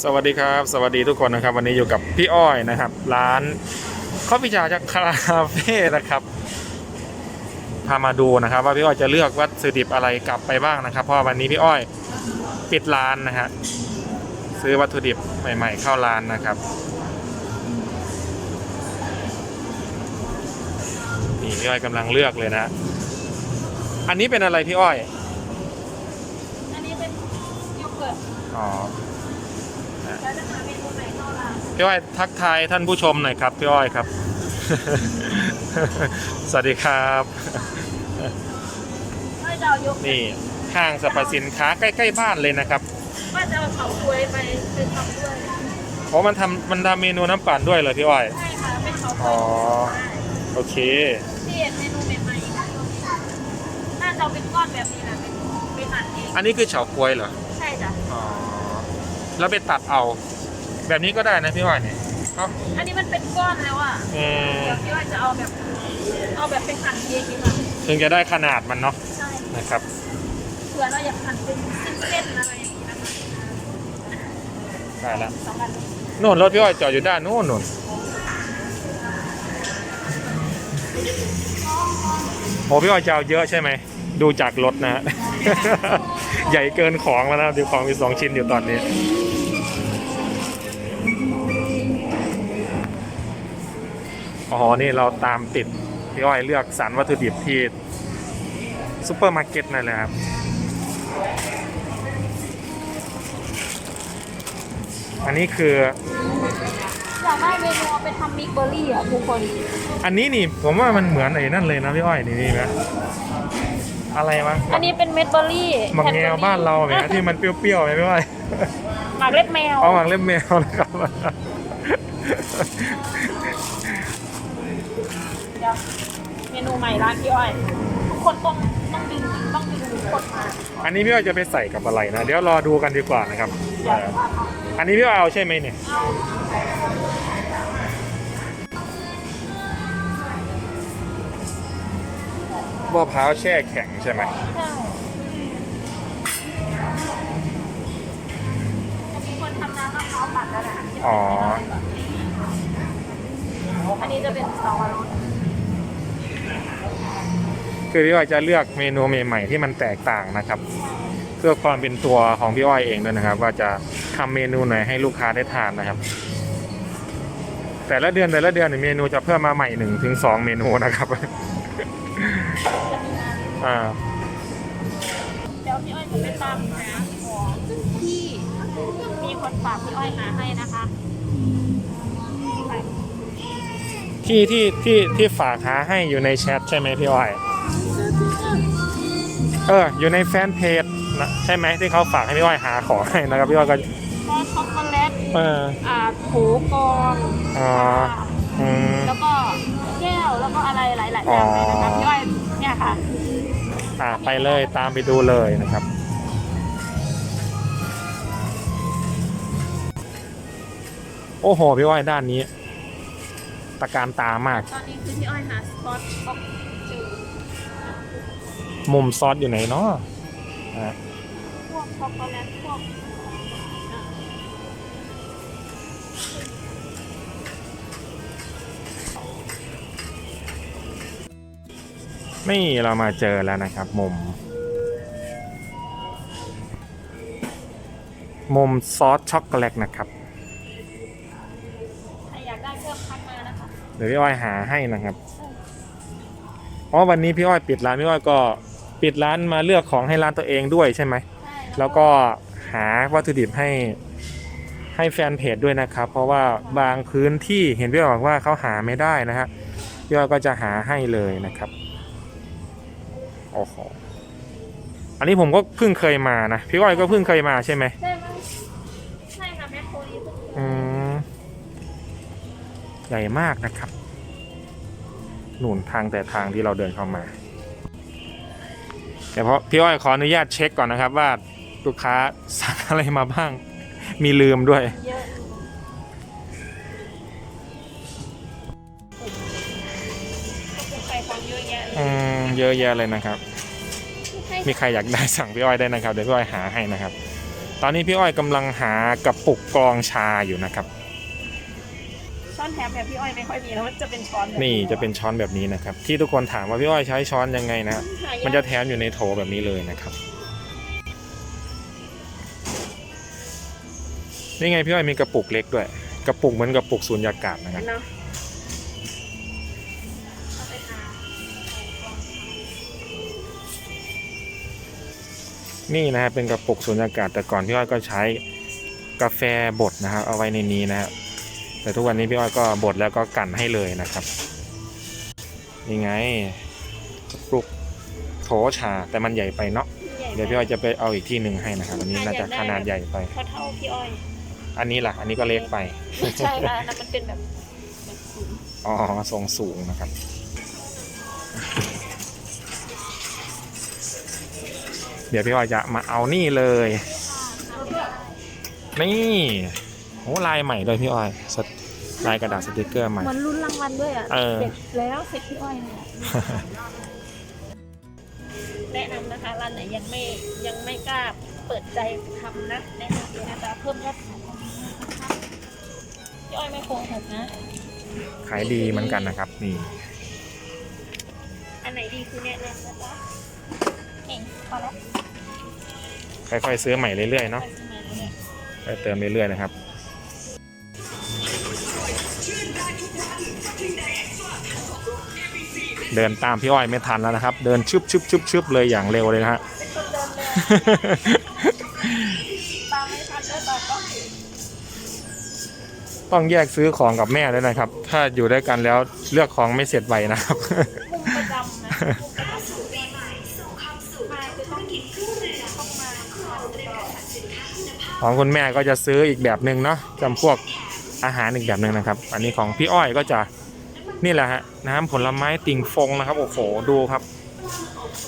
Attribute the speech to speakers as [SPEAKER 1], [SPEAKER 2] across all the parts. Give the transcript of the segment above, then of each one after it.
[SPEAKER 1] สวัสดีครับ สวัสดีทุกคนนะครับ วันนี้อยู่กับพี่อ้อยนะครับ ร้านข้อพิจาจากคาเฟ่นะครับพามาดูนะครับ ว่าพี่อ้อยจะเลือกวัตถุดิบอะไรกลับไปบ้างนะครับเพราะว่าวันนี้พี่อ้อยปิดร้านนะฮะซื้อวัตถุดิบใหม่ ๆ เข้าร้านนะครับนี่พี่อ้อยกำลังเลือกเลยนะ อันนี้เป็นอะไรพี่อ้อย
[SPEAKER 2] อันนี้เป็นโยเกิร์ต
[SPEAKER 1] อ๋อ พี่อ้อยทักทายท่านผู้ชมหน่อยครับพี่อ้อยครับ สวัสดีครับ
[SPEAKER 2] ว่าจะเอาโยเกิร์ต
[SPEAKER 1] นี่ห้างสรรพสินค้าใกล้ๆบ้านเลยนะครับ
[SPEAKER 2] ว่าจะเอาเฉาก๊วยไปไปทำด้วย
[SPEAKER 1] เพราะมันทำมันทำเมนูน้ำปั่นด้วยเหรอพี่อ้อย
[SPEAKER 2] ใช่ค่ะเป็นเฉาก๊
[SPEAKER 1] อ๋
[SPEAKER 2] ว
[SPEAKER 1] อ
[SPEAKER 2] ย
[SPEAKER 1] โอเค
[SPEAKER 2] ที่เมนูใหม่ๆน่าจะเอาเป็นก้อนแบบนี้แหละเป็นเป็นหั่นเอง
[SPEAKER 1] อันนี้คือเฉาก๊วยเหรอ
[SPEAKER 2] ใช่จ้ะ
[SPEAKER 1] อ๋อ แล้วไปตัดเอา แบบนี้ก็ได้นะพี่อ้อยเนี่ยเอ้า
[SPEAKER 2] อันนี้มันเป็นก้อนแล้วอะ
[SPEAKER 1] อืม
[SPEAKER 2] เดี๋ยวพี่ว่าจะเอาแบบ เอาแบบเป็นหั่นเองดีกว่า
[SPEAKER 1] ถึงจะได้ขนาดมันเนาะ
[SPEAKER 2] ใช่
[SPEAKER 1] นะครับ
[SPEAKER 2] เผื่อเราอยากหั่นเป็นเส้นๆอะไรอย่างนี้นะคะ
[SPEAKER 1] ได้แล้ว
[SPEAKER 2] สองอัน
[SPEAKER 1] นู่นรถพี่อ้อยจอดอยู่ด้านนู่นนู่นโอ้พี่อ้อยจะเอาเยอะใช่ไหมดูจากรถนะฮะใหญ่เกินของแล้วนะดูของมีสองชิ้นอยู่ตอนนี้ อ๋อ นี่เราตามติดพี่อ้อยเลือกสรรวัตถุดิบที่ซูเปอร์มาร์เก็ตนั่นแหละครับ อันนี้คือ
[SPEAKER 2] อยากได้เมนูเอาไปทำมิกเบอร์รี่อะทุกคน
[SPEAKER 1] อันนี้นี่ผมว่ามันเหมือนไอ้นั่นเลยนะพี่อ้อยนี่นี่นะอะไรวะ
[SPEAKER 2] อันนี้เป็นเม็ดเบอร์รี่
[SPEAKER 1] หมักแงวบ้านเราเนี่ยที่มันเปรี้ยวๆไหมพี่อ้อย
[SPEAKER 2] หมากเล็บแมว
[SPEAKER 1] เอาหมักเล่มแมวนะครับ
[SPEAKER 2] เดี๋ยวเมนูใหม่ร้านพี่อ้อย ทุกคนต้องต้องดึงต้องดึงทุกคนมา
[SPEAKER 1] อันนี้พี่อ้อยจะไปใส่กับอะไรนะ เดี๋ยวรอดูกันดีกว่านะครับเอออันนี้พี่อ้อยเอาใช่ไหมเนี่ย
[SPEAKER 2] เอา
[SPEAKER 1] มะพร้าวแช่แข็งใช่ไหม
[SPEAKER 2] ใช่
[SPEAKER 1] อ๋อ
[SPEAKER 2] อันนี้จะเป็นสตอเบอรี่
[SPEAKER 1] คือพี่อ้อยจะเลือกเมนูใหม่ๆที่มันแตกต่างนะครับ เพื่อความเป็นตัวของพี่อ้อยเองด้วยนะครับ ว่าจะทำเมนูไหนให้ลูกค้าได้ทานนะครับ แต่ละเดือนแต่ละเดือนเนี่ยเมนูจะเพิ่มมาใหม่หนึ่งถึงสองเมนูนะครับอ่า
[SPEAKER 2] เดี๋ยวพี่อ้อยจะไปตามหาของที่ มีคนฝากพี่อ้อยหาให้นะคะไป
[SPEAKER 1] ที่ที่ที่ที่ฝากหาให้อยู่ในแชทใช่ไหมพี่อ้อย เออ อยู่ในแฟนเพจนะใช่ไหมที่เขาฝากให้พี่อ้อยหาของให้นะครับพี่อ้อยก็
[SPEAKER 2] ซอสช็อกโกแลต
[SPEAKER 1] เออ
[SPEAKER 2] อ่าโถกรอง
[SPEAKER 1] อ๋ออืม
[SPEAKER 2] แล้วก็แก้วแล้วก็อะไรหลายๆอย่างเลยนะคะ
[SPEAKER 1] อ๋อ
[SPEAKER 2] พี่อ้อยเนี่ยค่ะ
[SPEAKER 1] อ่าไปเลยตามไปดูเลยนะครับ โอ้โหพี่อ้อยด้านนี้ ตะการตามาก
[SPEAKER 2] ตอนนี้คือพี่อ้อยหาซอสบ็อกเจอ
[SPEAKER 1] มุมซอสอยู่ไหนเนาะอะ
[SPEAKER 2] พวกช็อกโกแลตพวก
[SPEAKER 1] นี่เรามาเจอแล้วนะครับ มุม มุมซอสช็อกโกแลตนะครับ
[SPEAKER 2] เดี๋
[SPEAKER 1] ยวพี่อ้อยหาให้นะครับเพราะวันนี้พี่อ้อยปิดร้านพี่อ้อยก็ปิดร้านมาเลือกของให้ร้านตัวเองด้วยใช่ไหม
[SPEAKER 2] ใช่
[SPEAKER 1] แล้วก็หาวัตถุดิบให้ให้แฟนเพจด้วยนะครับ เพราะว่าบางพื้นที่เห็นพี่อ้อยบอกว่าเขาหาไม่ได้นะฮะพี่อ้อยก็จะหาให้เลยนะครับโอ้โหอันนี้ผมก็เพิ่งเคยมานะพี่อ้อยก็เพิ่งเคยมาใช่ไหม
[SPEAKER 2] ใช่
[SPEAKER 1] ใหญ่มากนะครับ หนุนทางแต่ทางที่เราเดินเข้ามาเดี๋ยวเพราะพี่อ้อยขออนุญาตเช็คก่อนนะครับ ว่าลูกค้าสั่งอะไรมาบ้าง มีลืมด้วย
[SPEAKER 2] เยอะก็เป็นใส่ของเยอะแยะเลย
[SPEAKER 1] อืมเยอะแยะเลยนะครับ
[SPEAKER 2] ให้
[SPEAKER 1] มีใครอยากได้สั่งพี่อ้อยได้นะครับ เดี๋ยวพี่อ้อยหาให้นะครับ ตอนนี้พี่อ้อยกำลังหากระปุกกรองชาอยู่นะครับ
[SPEAKER 2] ช้ อนแถมแบบพี่อ้อยไม่ค่อยมีแล้วมันจะเป็นช้อนแบบ
[SPEAKER 1] นี่จะเป็นช้อนแบบนี้นะครับ ที่ทุกคนถามว่าพี่อ้อยใช้ช้อนยังไงนะ
[SPEAKER 2] หายาก
[SPEAKER 1] มันจะแถมอยู่ในโถแบบนี้เลยนะครับ นี่ไงพี่อ้อยมีกระปุกเล็กด้วย กระปุกเหมือนกระปุกสูญญากาศนะครับ
[SPEAKER 2] เนาะเอาไปหา
[SPEAKER 1] นี่นะฮะเป็นกระปุกสูญญากาศแต่ก่อนพี่อ้อยก็ใช้กาแฟบดนะครับเอาไว้ในนี้นะฮะ แต่ทุกวันนี้พี่อ้อยก็บดแล้วก็กั่นให้เลยนะครับนี่ไงกระปุกโถชาแต่มันใหญ่ไปเนาะ
[SPEAKER 2] ใหญ่
[SPEAKER 1] เดี๋ยวพี่อ้อยจะไปเอาอีกที่หนึ่งให้นะครับอันนี้น่าจะขนาดใหญ่ไป
[SPEAKER 2] เท่าเท่าพี่อ้อย
[SPEAKER 1] อันนี้ล่ะ อันนี้ก็เล็กไป
[SPEAKER 2] ไม่ใช่ค่ะอันนั้นมันเป็นแบบแบบสูง
[SPEAKER 1] อ๋อทรงสูงนะครับเดี๋ยวพี่อ้อยจะมาเอานี่เลย นี่ โอ้ลายใหม่เลยพี่อ้อยสตลายกระดาษสติกเกอร์ใหม่
[SPEAKER 2] เหมือนรุ่นรางวัลด้วยอะ
[SPEAKER 1] เออ
[SPEAKER 2] เสร็จแล้วเสร็จพี่อ้อยเนี่ยแนะนำนะคะร้านไหนยังไม่ยังไม่กล้าเปิดใจทำนะแนะนำเลยนะคะเพิ่มยอดขายของนะคะพี่อ้อยไม่โกหกนะ
[SPEAKER 1] ขายดีเหมือนกันนะครับ นี่
[SPEAKER 2] อันไหนดีคือแนะนำนะจ๊ะเก่งพอแล้ว
[SPEAKER 1] ค่อยๆซื้อใหม่เรื่อยๆเนาะ
[SPEAKER 2] ไปซื้อมาแล้วเนี่ย
[SPEAKER 1] ไปเติมเรื่อยๆนะครับ เดินตามพี่อ้อยไม่ทันแล้วนะครับ เดินชึบชึบชึบชึบเลยอย่างเร็วเลยนะฮะ
[SPEAKER 2] ต้อ
[SPEAKER 1] งแยกซื้อของกับแม่ด้วยนะครับ ถ้าอยู่ด้วยกันแล้วเลือกของไม่เสร็จไวนะครับ
[SPEAKER 2] ของกินเครื่องดื่มต้องมาทานต่อ
[SPEAKER 1] ของคุณแม่ก็จะซื้ออีกแบบหนึ่งเนาะจำพวกอาหารอีกแบบหนึ่งนะครับ อันนี้ของพี่อ้อยก็จะ นี่แหละฮะน้ำผลไม้ติ่งฟงนะครับโอ้โหดูครับ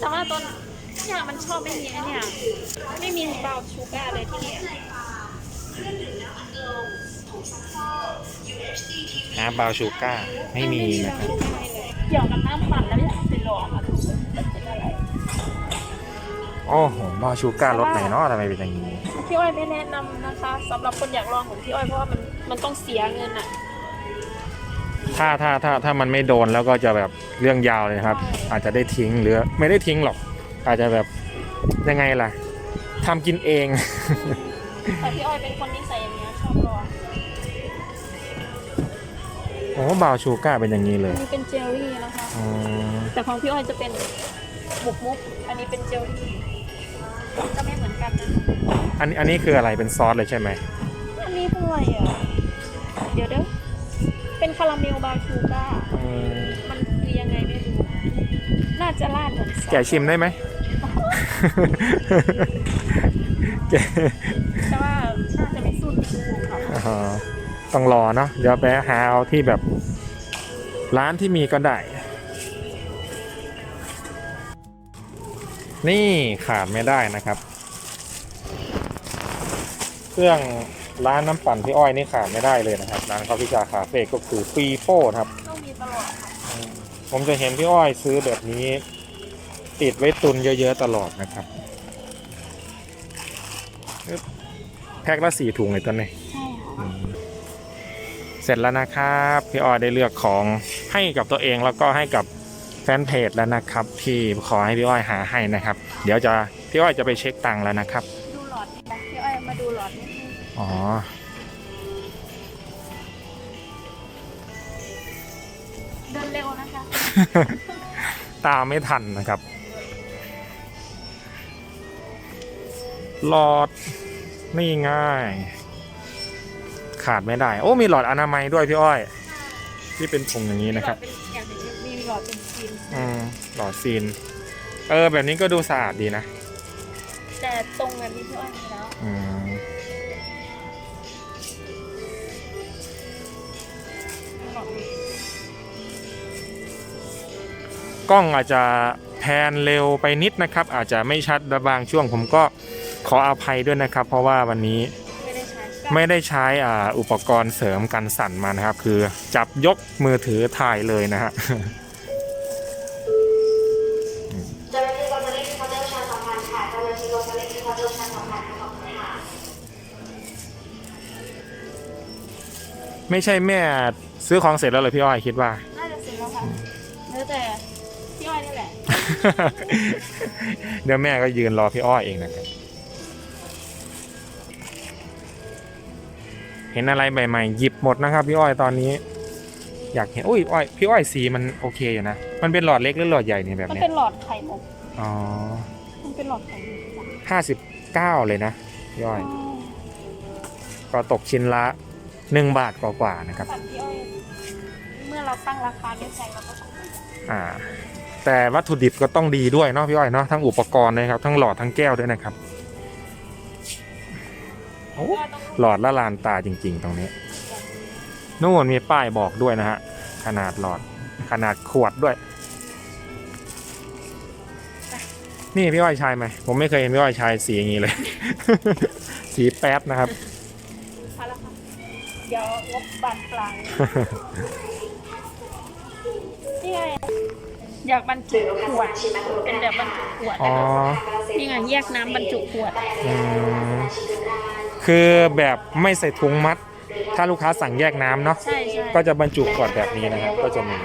[SPEAKER 2] แต่ว่าตอนเนี่ยมันชอบไม่มีไอ้เนี่ย ไม่มีเบาชูการ์เลยที่เนี่ย
[SPEAKER 1] น้ำบราวน์ชูก้าร์ไม่มีนะครับ
[SPEAKER 2] เกี่ยวกับน้ำปั่นแล้วไม่ต้องไปหลอกอะเป็นอะไร
[SPEAKER 1] โอ้โหบราวน์ชูก้าร์รสไหนเนาะทำไมเป็นอย่างนี้
[SPEAKER 2] พี่อ้อยไม่แนะนำนะคะสำหรับคนอยากลองของพี่อ้อยเพราะว่ามันมันต้องเสียเงินอะ
[SPEAKER 1] ถ้าถ้าถ้าถ้ามันไม่โดนแล้วก็จะแบบเรื่องยาวเลยครับ อาจจะได้ทิ้งหรือไม่ได้ทิ้งหรอก อาจจะแบบยังไงล่ะทำกินเอง
[SPEAKER 2] แต่พี่อ้อยเป็นคนนิสัยอย่างเงี้ยชอบลอง
[SPEAKER 1] โอ้บราวน์ชูก้าร์เป็นอย่างนี้เล
[SPEAKER 2] อั
[SPEAKER 1] ย
[SPEAKER 2] นนี้เป็นเจลลี่นะคะ
[SPEAKER 1] อืม
[SPEAKER 2] แต่ของพี่อ้อยจะเป็นบุกมุก อันนี้เป็นเจลลี่จะไม่เหมือนกันนะ
[SPEAKER 1] อันนี้อันนี้คืออะไรเป็นซอสเลยใช่ไหม
[SPEAKER 2] อันนี้เป็นอะไรอะ เดี๋ยวเด้อเป็น คาราเมลบาชูก้าร์
[SPEAKER 1] อืม
[SPEAKER 2] มันคือยังไงไม่รู้ น่าจะราดเหมือนซอส
[SPEAKER 1] แกะชิมได้ไหม แกะ
[SPEAKER 2] แต่ว่าน่าจะไม่สู้ที่ของเขา
[SPEAKER 1] อ๋อต้องรอเนาะเดี๋ยวไปหาเอาที่แบบ ร้านที่มีก็ได้ นี่ขาดไม่ได้นะครับ เครื่อง ร้านน้ำปั่นพี่อ้อยนี่ขาดไม่ได้เลยนะครับ ร้านข้าวพิจาคาเฟ่ก็คือปีโป้ครับ
[SPEAKER 2] ต้องมีตลอดค่ะ
[SPEAKER 1] ผมจะเห็นพี่อ้อยซื้อแบบนี้ ติดไว้ตุนเยอะๆตลอดนะครับอึ๊บแพ็คละสี่ถุงเลยตอนนี้
[SPEAKER 2] ใช่ค่ะ
[SPEAKER 1] เสร็จแล้วนะครับ พี่อ้อยได้เลือกของให้กับตัวเองแล้วก็ให้กับแฟนเพจแล้วนะครับ ที่ขอให้พี่อ้อยหาให้นะครับ เดี๋ยวจะพี่อ้อยจะไปเช็คตังค์แล้วนะครับ
[SPEAKER 2] อ๋อ เดินเร็วนะคะ
[SPEAKER 1] ตามไม่ทันนะครับ หลอดนี่ง่าย ขาดไม่ได้ โอ้มีหลอดอนามัยด้วยพี่อ้อย ที่เป็นถุงอย่างนี้นะครับ
[SPEAKER 2] หลอดเป็นอย่างหนึ่งมีหลอดเป็นซีน
[SPEAKER 1] อืมหลอดซีน เออ แบบนี้ก็ดูสะอาดดีนะ
[SPEAKER 2] แต่ตรงแบบนี้พี่อ้อยมีแล้ว
[SPEAKER 1] อืม กล้องอาจจะแพนเร็วไปนิดนะครับ อาจจะไม่ชัดบางช่วง ผมก็ขออภัยด้วยนะครับ เพราะว่าวันนี้
[SPEAKER 2] ไม่ได้ใช้
[SPEAKER 1] อุปกรณ์เสริมกันสั่นมานะครับ คือจับยกมือถือถ่ายเลยนะฮะไม่ใช่แม่ซื้อของเสร็จแล้วเลยพี่อ้อยคิดว่า
[SPEAKER 2] น่าจะเสร็จแล้วค่ะแล้วแต่ อ้อยนี่แหละ
[SPEAKER 1] เดี๋ยวแม่ก็ยืนรอพี่อ้อยเองนะครับ เห็นอะไรใหม่ๆหยิบหมดนะครับ พี่อ้อยตอนนี้ อยากเห็นอุ้ยอ้อยพี่อ้อยสีมันโอเคอยู่นะ มันเป็นหลอดเล็กหรือหลอดใหญ่เนี่ยแบบ
[SPEAKER 2] มัน
[SPEAKER 1] เนี้
[SPEAKER 2] เป็
[SPEAKER 1] ย
[SPEAKER 2] นหลอดไข่มุก
[SPEAKER 1] อ๋อ
[SPEAKER 2] มันเป็นหลอดไข่มุกจ้ะ
[SPEAKER 1] ห้าสิบเก้าเลยนะพี่อ้อย ก็ตกชิ้นละหนึ่งบาทกว่าๆนะครับ
[SPEAKER 2] ปัดพี่อ้อย เมื่อเราตั้งราคาไม่แพงเราก็ต้อง
[SPEAKER 1] อ่า แต่วัตถุดิบก็ต้องดีด้วยเนาะพี่อ้อยเนาะทั้งอุปกรณ์นะครับ ทั้งหลอดทั้งแก้วด้วยนะครับโอ้
[SPEAKER 2] พี่อ้อยต้อง
[SPEAKER 1] หลอดละลานตาจริง ๆ ตรงนี้นู่นมีป้ายบอกด้วยนะฮะขนาดหลอดขนาดขวดด้วย นี่พี่อ้อยชายไหมผมไม่เคยเห็นพี่อ้อยชายสีอย่างนี้เลย สีแป๊ดนะครับ
[SPEAKER 2] พอแล้วค่ะเดี๋ยวงบบานปลายนี่ไง อยากบรรจุขวด เป็นแบบบรรจุขวด
[SPEAKER 1] อ๋อ
[SPEAKER 2] นี่ไงแยกน้ำบรรจุขวด
[SPEAKER 1] อืมคือแบบไม่ใส่ถุงมัด ถ้าลูกค้าสั่งแยกน้ำเนาะ
[SPEAKER 2] ใช่ใช่
[SPEAKER 1] ก็จะบรรจุขวดแบบนี้นะครับ ก็จะมี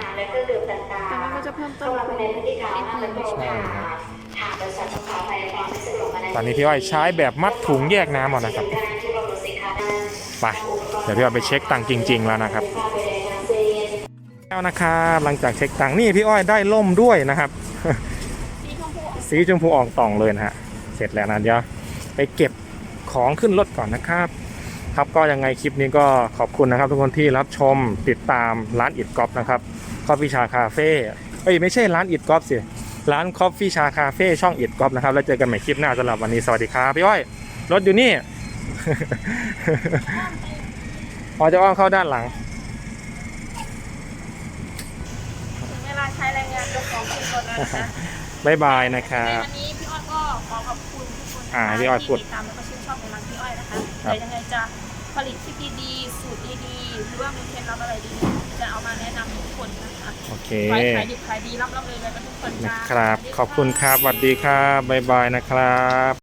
[SPEAKER 2] แต่มันก็จะเพิ่มต้นทุนนิดนึง
[SPEAKER 1] ใช่ครับตอนนี้พี่อ้อยใช้แบบมัดถุงแยกน้ำเอานะครับ ไป เดี๋ยวพี่อ้อยไปเช็คตังค์จริง ๆ แล้วนะครับ แล้วนะครับหลังจากเช็คตังค์นี่พี่อ้อยได้ล่มด้วยนะครับ
[SPEAKER 2] สีชมพู
[SPEAKER 1] ออกต่องเลยนะฮะเสร็จแล้วนะเดี๋ยวไปเก็บของขึ้นรถก่อนนะครับ ครับก็ยังไงคลิปนี้ก็ขอบคุณนะครับ ทุกคนที่รับชมติดตามร้านอิดกอฟนะครับคอฟฟี่ชาคาเฟ่เอ้ยไม่ใช่ร้านอิดกอฟสิร้านคอฟฟี่ชาคาเฟ่ช่องอิดกอฟนะครับแล้วเจอกันใหม่คลิปหน้าสำหรับวันนี้สวัสดีครับพี่อ้อยรถอยู่นี่พอจะอ้อมเข้าด้านหลั
[SPEAKER 2] งเวลาใช้แรงงานย กของขึ้นรถแล้วนะคะ
[SPEAKER 1] บ๊ายบายนะค
[SPEAKER 2] ใน
[SPEAKER 1] รับ
[SPEAKER 2] วันนี้พี่อ้อยก็ขอขอบคุณทุกคนนะคะ
[SPEAKER 1] อ่าพี่อ้อยพูด
[SPEAKER 2] ที่ติดตามแล้วก็ชื่นชอบในร้านพี่อ้อยนะคะ
[SPEAKER 1] ครับ
[SPEAKER 2] เดี๋ยวยังไงจะผลิตคลิปดีๆสูตรดีๆหรือว่ามีเคล็ดลับอะไรดีๆจะเอามาแนะนำทุกคนนะคะ
[SPEAKER 1] โอเค
[SPEAKER 2] ขอให้ขายดิบขายดีร่ำๆเลยๆกันทุกคน
[SPEAKER 1] นะ
[SPEAKER 2] จ้า
[SPEAKER 1] ครับ
[SPEAKER 2] สวัสดี
[SPEAKER 1] ขอบคุณครับสวัสดีครับบ๊ายบายนะครับ